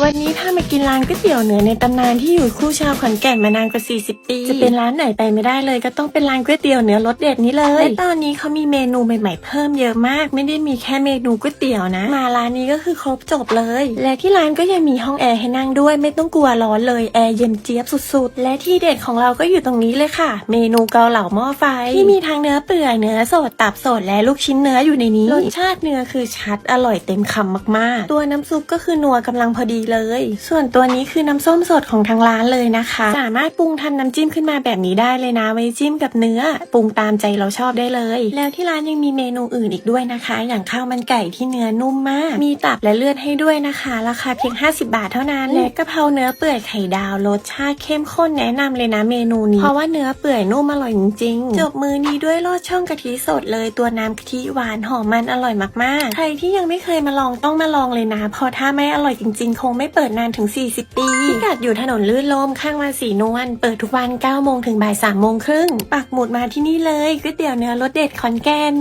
วันนี้พามากินร้านก๋วยเตี๋ยวเนื้อในตำนานที่อยู่คู่ชาวขอนแก่นมานานกว่า 40 ปี จะเป็นร้านไหนไปไม่ได้เลย ก็ต้องเป็นร้านก๋วยเตี๋ยวเนื้อรสเด็ดนี้เลย และตอนนี้เขามีเมนูใหม่ๆเพิ่มเยอะมาก ไม่ได้มีแค่เมนูก๋วยเตี๋ยวนะ มาร้านนี้ก็คือครบจบเลย และที่ร้านก็ยังมีห้องแอร์ให้นั่งด้วย ไม่ต้องกลัวร้อนเลยแอร์เย็นเจี๊ยบสุดๆ และที่เด็ดของเราก็อยู่ตรงนี้เลยค่ะ เมนูเกาเหลาหม้อไฟ ที่มีทั้งเนื้อเปื่อยเนื้อสดตับสดและลูกชิ้นเนื้ออยู่ในนี้รสชาติเนื้อคือชัดอร่อยเต็มคำมากๆ ตัวน้ำซุปก็คือนัวกำลังพอดีเลย ส่วนตัวนี้คือน้ำส้มสดของทางร้านเลยนะคะ สามารถปรุงทำน้ำจิ้มขึ้นมาแบบนี้ได้เลยนะไว้จิ้มกับเนื้อ ปรุงตามใจเราชอบได้เลย แล้วที่ร้านยังมีเมนูอื่นอีกด้วยนะคะ อย่างข้าวมันไก่ที่เนื้อนุ่มมาก มีตับและเลือดให้ด้วยนะคะ ราคาเพียง 50 บาทเท่านั้นและกะเพราเนื้อเปื่อยไข่ดาวรสชาติเข้มข้นแนะนำเลยนะเมนูนี้ เพราะว่าเนื้อเปื่อยนุ่มอร่อยจริงๆ จบมือนี้ด้วยลอดช่องกะทิสดเลยตัวน้ำกะทิหวานหอมมันอร่อยมากๆ ใครที่ยังไม่เคยมาลองต้องมาลองเลยนะเพราะถ้าไม่อร่อยจริงๆ คงไม่เปิดนานถึง 40 ปีพิกัดอยู่ถนนลื่นลมข้างวันสีนวลเปิดทุกวัน9โมงถึงบ่าย3โมงครึ่งปักหมุดมาที่นี่เลยก๋วยเตี๋ยวเนื้อรสเด็ดขอนแก่น